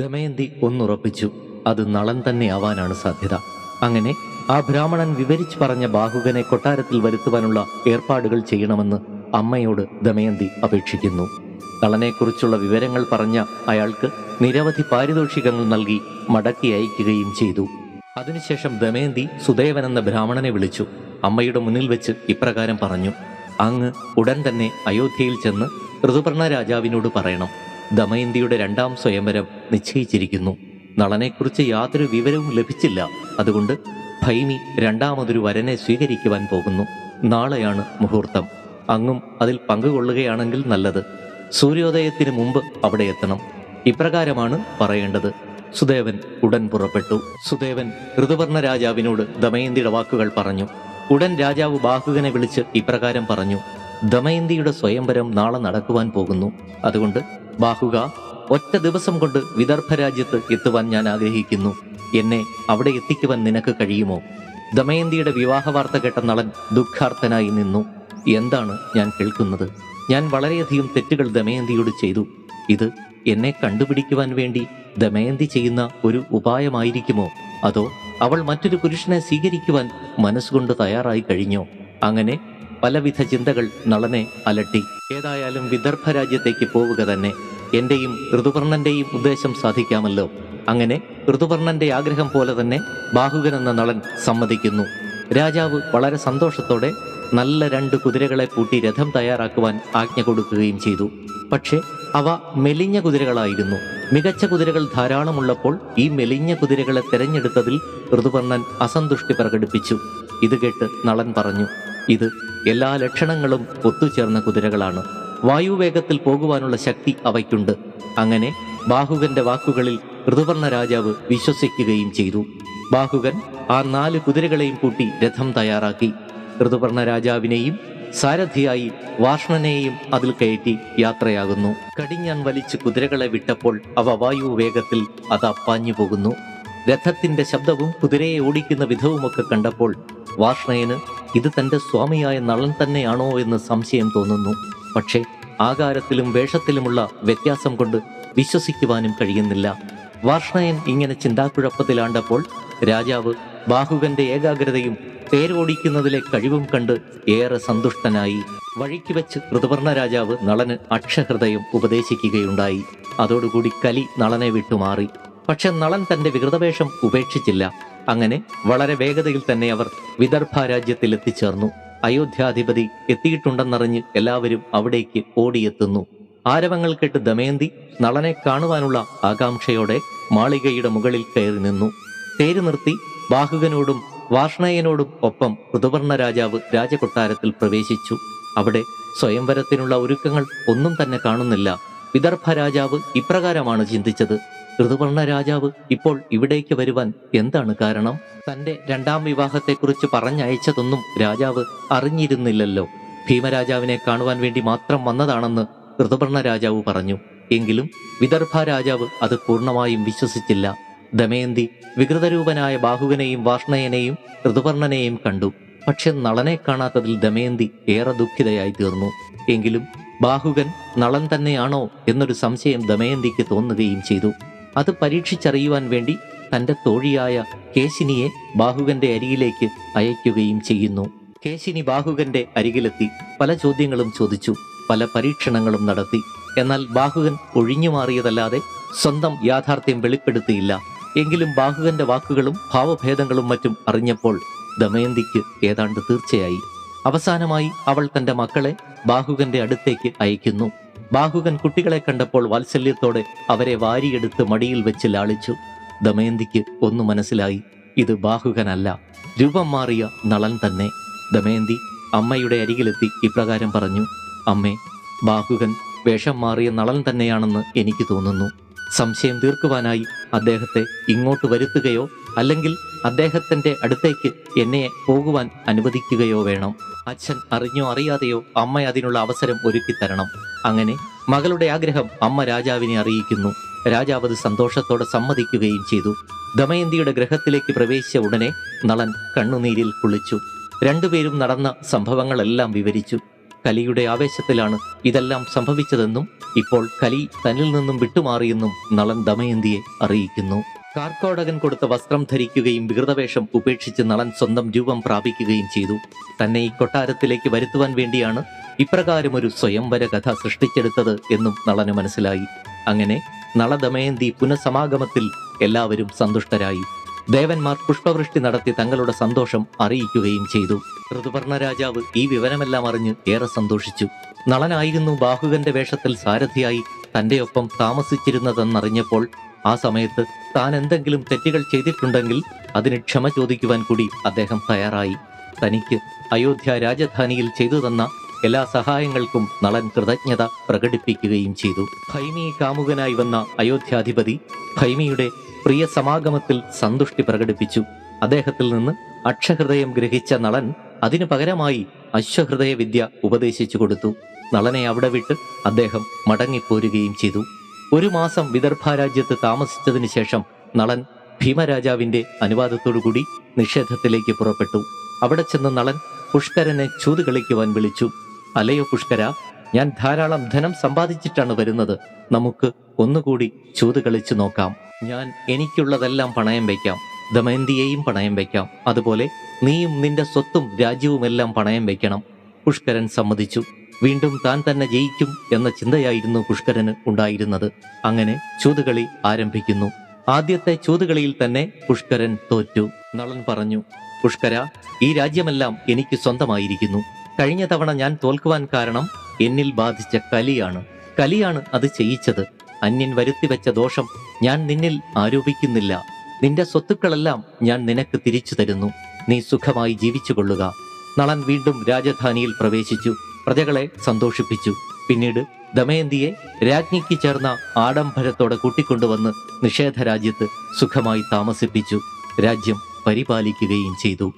ദമയന്തി ഒന്നുറപ്പിച്ചു. അത് നളൻ തന്നെ ആവാനാണ് സാധ്യത. അങ്ങനെ ആ ബ്രാഹ്മണൻ വിവരിച്ചു പറഞ്ഞ ബാഹുകനെ കൊട്ടാരത്തിൽ വരുത്തുവാനുള്ള ഏർപ്പാടുകൾ ചെയ്യണമെന്ന് അമ്മയോട് ദമയന്തി അപേക്ഷിക്കുന്നു. നളനെക്കുറിച്ചുള്ള വിവരങ്ങൾ പറഞ്ഞ അയാൾക്ക് നിരവധി പാരിതോഷികങ്ങൾ നൽകി മടക്കി അയക്കുകയും ചെയ്തു. അതിനുശേഷം ദമയന്തി സുദേവൻ എന്ന ബ്രാഹ്മണനെ വിളിച്ചു. അമ്മയുടെ മുന്നിൽ വെച്ച് ഇപ്രകാരം പറഞ്ഞു. അങ്ങ് ഉടൻ തന്നെ അയോധ്യയിൽ ചെന്ന് ഋതുപർണ രാജാവിനോട് പറയണം. ദമയന്തിയുടെ രണ്ടാം സ്വയംവരം നിശ്ചയിച്ചിരിക്കുന്നു. നളനെക്കുറിച്ച് യാതൊരു വിവരവും ലഭിച്ചില്ല. അതുകൊണ്ട് ഭൈമി രണ്ടാമതൊരു വരനെ സ്വീകരിക്കുവാൻ പോകുന്നു. നാളെയാണ് മുഹൂർത്തം. അങ്ങും അതിൽ പങ്കുകൊള്ളുകയാണെങ്കിൽ നല്ലത്. സൂര്യോദയത്തിന് മുമ്പ് അവിടെ എത്തണം. ഇപ്രകാരമാണ് പറയേണ്ടത്. സുദേവൻ ഉടൻ പുറപ്പെട്ടു. സുദേവൻ ഋതുവർണ രാജാവിനോട് ദമയന്തിയുടെ വാക്കുകൾ പറഞ്ഞു. ഉടൻ രാജാവ് ബാഹുകനെ വിളിച്ച് ഇപ്രകാരം പറഞ്ഞു. ദമയന്തിയുടെ സ്വയംവരം നാളെ നടക്കുവാൻ പോകുന്നു. അതുകൊണ്ട് ബാഹുക ഒറ്റ ദിവസം കൊണ്ട് വിദർഭ രാജ്യത്ത് എത്തുവാൻ ഞാൻ ആഗ്രഹിക്കുന്നു. എന്നെ അവിടെ എത്തിക്കുവാൻ നിനക്ക് കഴിയുമോ? ദമയന്തിയുടെ വിവാഹ വാർത്ത കേട്ട നളൻ ദുഃഖാർത്ഥനായി നിന്നു. എന്താണ് ഞാൻ കേൾക്കുന്നത്? ഞാൻ വളരെയധികം തെറ്റുകൾ ദമയന്തിയോട് ചെയ്തു. ഇത് എന്നെ കണ്ടുപിടിക്കുവാൻ വേണ്ടി ദമയന്തി ചെയ്യുന്ന ഒരു ഉപായമായിരിക്കുമോ? അതോ അവൾ മറ്റൊരു പുരുഷനെ സ്വീകരിക്കുവാൻ മനസ്സുകൊണ്ട് തയ്യാറായി കഴിഞ്ഞോ? അങ്ങനെ പലവിധ ചിന്തകൾ നളനെ അലട്ടി. ഏതായാലും വിദർഭ രാജ്യത്തേക്ക് പോവുക തന്നെ എന്റെയും ഋതുവർണന്റെയും ഉദ്ദേശം സാധിക്കാമല്ലോ. അങ്ങനെ ഋതുവർണന്റെ ആഗ്രഹം പോലെ തന്നെ ബാഹുകൻ എന്ന നളൻ സമ്മതിക്കുന്നു. രാജാവ് വളരെ സന്തോഷത്തോടെ നല്ല രണ്ട് കുതിരകളെ കൂട്ടി രഥം തയ്യാറാക്കുവാൻ ആജ്ഞ കൊടുക്കുകയും ചെയ്തു. പക്ഷേ അവ മെലിഞ്ഞ കുതിരകളായിരുന്നു. മികച്ച കുതിരകൾ ധാരാളമുള്ളപ്പോൾ ഈ മെലിഞ്ഞ കുതിരകളെ തെരഞ്ഞെടുത്തതിൽ ഋതുപർണൻ അസന്തുഷ്ടി പ്രകടിപ്പിച്ചു. ഇത് കേട്ട് നളൻ പറഞ്ഞു ഇത് എല്ലാ ലക്ഷണങ്ങളും ഒത്തുചേർന്ന കുതിരകളാണ്. വായുവേഗത്തിൽ പോകുവാനുള്ള ശക്തി അവയ്ക്കുണ്ട്. അങ്ങനെ ബാഹുകന്റെ വാക്കുകളിൽ ഋതുവർണ രാജാവ് വിശ്വസിക്കുകയും ചെയ്തു. ബാഹുകൻ ആ നാല് കുതിരകളെയും കൂട്ടി രഥം തയ്യാറാക്കി. ഋതുവർണ രാജാവിനെയും സാരഥിയായി വാഷ്ണനെയും അതിൽ കയറ്റി യാത്രയാകുന്നു. കടിഞ്ഞാൻ വലിച്ച് കുതിരകളെ വിട്ടപ്പോൾ അവ വായു വേഗത്തിൽ അത് അപ്പാഞ്ഞു പോകുന്നു. രഥത്തിന്റെ ശബ്ദവും കുതിരയെ ഓടിക്കുന്ന വിധവുമൊക്കെ കണ്ടപ്പോൾ വാഷ്ണയന് ഇത് തന്റെ സ്വാമിയായ നളൻ തന്നെയാണോ എന്ന് സംശയം തോന്നുന്നു. പക്ഷേ ആകാരത്തിലും വേഷത്തിലുമുള്ള വ്യത്യാസം കൊണ്ട് വിശ്വസിക്കുവാനും കഴിയുന്നില്ല. വാർഷ്ണയൻ ഇങ്ങനെ ചിന്താക്കുഴപ്പത്തിലാണ്ടപ്പോൾ രാജാവ് ബാഹുകന്റെ ഏകാഗ്രതയും പേരോടിക്കുന്നതിലെ കഴിവും കണ്ട് ഏറെ സന്തുഷ്ടനായി. വഴിക്ക് വെച്ച് ഋതുപർണ രാജാവ് നളന് അക്ഷഹൃദയം ഉപദേശിക്കുകയുണ്ടായി. അതോടുകൂടി കലി നളനെ വിട്ടുമാറി. പക്ഷെ നളൻ തന്റെ വികൃതവേഷം ഉപേക്ഷിച്ചില്ല. അങ്ങനെ വളരെ വേഗതയിൽ തന്നെ അവർ വിദർഭ രാജ്യത്തിൽ എത്തിച്ചേർന്നു അയോധ്യാധിപതി എത്തിയിട്ടുണ്ടെന്നറിഞ്ഞ് എല്ലാവരും അവിടേക്ക് ഓടിയെത്തുന്നു. ആരവങ്ങൾ കേട്ട് ദമയന്തി നളനെ കാണുവാനുള്ള ആകാംക്ഷയോടെ മാളികയുടെ മുകളിൽ കയറി നിന്നു. തേര് നിർത്തി ബാഹുകനോടും വാർഷ്ണയനോടും ഒപ്പം ഋതുവർണ രാജാവ് രാജകൊട്ടാരത്തിൽ പ്രവേശിച്ചു. അവിടെ സ്വയംവരത്തിനുള്ള ഒരുക്കങ്ങൾ ഒന്നും തന്നെ കാണുന്നില്ല. വിദർഭ രാജാവ് ഇപ്രകാരമാണ് ചിന്തിച്ചത്. ഋതുവർണ രാജാവ് ഇപ്പോൾ ഇവിടേക്ക് വരുവാൻ എന്താണ് കാരണം? തന്റെ രണ്ടാം വിവാഹത്തെക്കുറിച്ച് പറഞ്ഞയച്ചതൊന്നും രാജാവ് അറിഞ്ഞിരുന്നില്ലല്ലോ. ഭീമരാജാവിനെ കാണുവാൻ വേണ്ടി മാത്രം വന്നതാണെന്ന് ഋതുപർണ രാജാവ് പറഞ്ഞു. എങ്കിലും വിദർഭ രാജാവ് അത് പൂർണമായും വിശ്വസിച്ചില്ല. ദമയന്തി വികൃതരൂപനായ ബാഹുവിനെയും വാഷ്ണയനെയും ഋതുപർണനെയും കണ്ടു. പക്ഷെ നളനെ കാണാത്തതിൽ ദമയന്തി ഏറെ ദുഃഖിതയായി തീർന്നു. എങ്കിലും ബാഹുകൻ നളൻ തന്നെയാണോ എന്നൊരു സംശയം ദമയന്തിക്ക് തോന്നുകയും ചെയ്തു. അത് പരീക്ഷിച്ചറിയുവാൻ വേണ്ടി തന്റെ തോഴിയായ കേശിനിയെ ബാഹുകന്റെ അരികിലേക്ക് അയക്കുകയും ചെയ്യുന്നു. കേശിനി ബാഹുകന്റെ അരികിലെത്തി പല ചോദ്യങ്ങളും ചോദിച്ചു പല പരീക്ഷണങ്ങളും നടത്തി. എന്നാൽ ബാഹുകൻ ഒഴിഞ്ഞു മാറിയതല്ലാതെ സ്വന്തം യാഥാർത്ഥ്യം വെളിപ്പെടുത്തിയില്ല. എങ്കിലും ബാഹുകന്റെ വാക്കുകളും ഭാവഭേദങ്ങളും മറ്റും അറിഞ്ഞപ്പോൾ ദമയന്തിക്ക് ഏതാണ്ട് തീർച്ചയായി. അവസാനമായി അവൾ തന്റെ മക്കളെ ബാഹുകന്റെ അടുത്തേക്ക് അയക്കുന്നു ബാഹുകൻ കുട്ടികളെ കണ്ടപ്പോൾ വാത്സല്യത്തോടെ അവരെ വാരിയെടുത്ത് മടിയിൽ വെച്ച് ലാളിച്ചു. ദമയന്തിക്ക് ഒന്നു മനസ്സിലായി ഇത് ബാഹുകനല്ല രൂപം മാറിയ നളൻ തന്നെ. ദമയന്തി അമ്മയുടെ അരികിലെത്തി ഇപ്രകാരം പറഞ്ഞു അമ്മേ ബാഹുകൻ വേഷം മാറിയ നളൻ തന്നെയാണെന്ന് എനിക്ക് തോന്നുന്നു. സംശയം തീർക്കുവാനായി അദ്ദേഹത്തെ ഇങ്ങോട്ട് വരുത്തുകയോ അല്ലെങ്കിൽ അദ്ദേഹത്തിന്റെ അടുത്തേക്ക് എന്നെ പോകുവാൻ അനുവദിക്കുകയോ വേണം. അച്ഛൻ അറിഞ്ഞോ അറിയാതെയോ അമ്മ അതിനുള്ള അവസരം ഒരുക്കി തരണം. അങ്ങനെ മകളുടെ ആഗ്രഹം അമ്മ രാജാവിനെ അറിയിക്കുന്നു. രാജാവ് അത് സന്തോഷത്തോടെ സമ്മതിക്കുകയും ചെയ്തു. ദമയന്തിയുടെ ഗ്രഹത്തിലേക്ക് പ്രവേശിച്ച ഉടനെ നളൻ കണ്ണുനീരിൽ കുളിച്ചു. രണ്ടുപേരും നടന്ന സംഭവങ്ങളെല്ലാം വിവരിച്ചു. കലിയുടെ ആവേശത്തിലാണ് ഇതെല്ലാം സംഭവിച്ചതെന്നും ഇപ്പോൾ കലി തന്നിൽ നിന്നും വിട്ടുമാറിയെന്നും നളൻ ദമയന്തിയെ അറിയിക്കുന്നു. കാർക്കോടകൻ കൊടുത്ത വസ്ത്രം ധരിക്കുകയും വികൃതവേഷം ഉപേക്ഷിച്ച് നളൻ സ്വന്തം രൂപം പ്രാപിക്കുകയും ചെയ്തു. തന്നെ ഈ കൊട്ടാരത്തിലേക്ക് വരുത്തുവാൻ വേണ്ടിയാണ് ഇപ്രകാരം ഒരു സ്വയംവര കഥ സൃഷ്ടിച്ചെടുത്തത് എന്നും നളന് മനസ്സിലായി. അങ്ങനെ നളദമയന്തി പുനഃസമാഗമത്തിൽ എല്ലാവരും സന്തുഷ്ടരായി. ദേവന്മാർ പുഷ്പവൃഷ്ടി നടത്തി തങ്ങളുടെ സന്തോഷം അറിയിക്കുകയും ചെയ്തു. ഋതുപർണ രാജാവ് ഈ വിവരമെല്ലാം അറിഞ്ഞ് ഏറെ സന്തോഷിച്ചു. നളനായിരുന്നു ബാഹുകന്റെ വേഷത്തിൽ സാരഥിയായി തന്റെ ഒപ്പം താമസിച്ചിരുന്നതെന്നറിഞ്ഞപ്പോൾ ആ സമയത്ത് താൻ എന്തെങ്കിലും തെറ്റുകൾ ചെയ്തിട്ടുണ്ടെങ്കിൽ അതിന് ക്ഷമ ചോദിക്കുവാൻ കൂടി അദ്ദേഹം തയ്യാറായി. തനിക്ക് അയോധ്യ രാജധാനിയിൽ ചെയ്തു തന്ന എല്ലാ സഹായങ്ങൾക്കും നളൻ കൃതജ്ഞത പ്രകടിപ്പിക്കുകയും ചെയ്തു. ഭൈമി കാമുകനായി വന്ന അയോധ്യാധിപതി ഭൈമിയുടെ പ്രിയ സമാഗമത്തിൽ സന്തുഷ്ടി പ്രകടിപ്പിച്ചു. അദ്ദേഹത്തിൽ നിന്ന് അക്ഷഹൃദയം ഗ്രഹിച്ച നളൻ അതിനു പകരമായി അശ്വഹൃദയ വിദ്യ ഉപദേശിച്ചു കൊടുത്തു. നളനെ അവിടെ വിട്ട് അദ്ദേഹം മടങ്ങിപ്പോരുകയും ചെയ്തു. ഒരു മാസം വിദർഭ രാജ്യത്ത് താമസിച്ചതിന് ശേഷം നളൻ ഭീമരാജാവിന്റെ അനുവാദത്തോടുകൂടി നിഷേധത്തിലേക്ക് പുറപ്പെട്ടു. അവിടെ ചെന്ന് നളൻ പുഷ്കരനെ ചൂത് കളിക്കുവാൻ വിളിച്ചു. അലയോ പുഷ്കര ഞാൻ ധാരാളം ധനം സമ്പാദിച്ചിട്ടാണ് വരുന്നത്. നമുക്ക് ഒന്നുകൂടി ചൂത് കളിച്ചു നോക്കാം. ഞാൻ എനിക്കുള്ളതെല്ലാം പണയം വയ്ക്കാം ദമയന്തിയെയും പണയം വയ്ക്കാം അതുപോലെ നീയും നിന്റെ സ്വത്തും രാജ്യവുമെല്ലാം പണയം വയ്ക്കണം പുഷ്കരൻ സമ്മതിച്ചു. വീണ്ടും താൻ തന്നെ ജയിക്കും എന്ന ചിന്തയായിരുന്നു പുഷ്കരന് ഉണ്ടായിരുന്നത്. അങ്ങനെ ചൂതുകളി ആരംഭിക്കുന്നു. ആദ്യത്തെ ചൂതുകളിയിൽ തന്നെ പുഷ്കരൻ തോറ്റു. നളൻ പറഞ്ഞു പുഷ്കര ഈ രാജ്യമെല്ലാം എനിക്ക് സ്വന്തമായിരിക്കുന്നു. കഴിഞ്ഞ തവണ ഞാൻ തോൽക്കുവാൻ കാരണം എന്നിൽ ബാധിച്ച കലിയാണ്. കലിയാണ് അത് ചെയ്യിച്ചത്. അന്യൻ വരുത്തിവെച്ച ദോഷം ഞാൻ നിന്നിൽ ആരോപിക്കുന്നില്ല. നിന്റെ സ്വത്തുക്കളെല്ലാം ഞാൻ നിനക്ക് തിരിച്ചു തരുന്നു. നീ സുഖമായി ജീവിച്ചു കൊള്ളുക നളൻ വീണ്ടും രാജധാനിയിൽ പ്രവേശിച്ചു. പ്രജകളെ സന്തോഷിപ്പിച്ചു. പിന്നീട് ദമയന്തിയെ രാജ്ഞിക്ക് ചേർന്ന ആഡംബരത്തോടെ കൂട്ടിക്കൊണ്ടുവന്ന് നിഷേധ രാജ്യത്ത് സുഖമായി താമസിപ്പിച്ചു. രാജ്യം പരിപാലിക്കുകയും ചെയ്തു.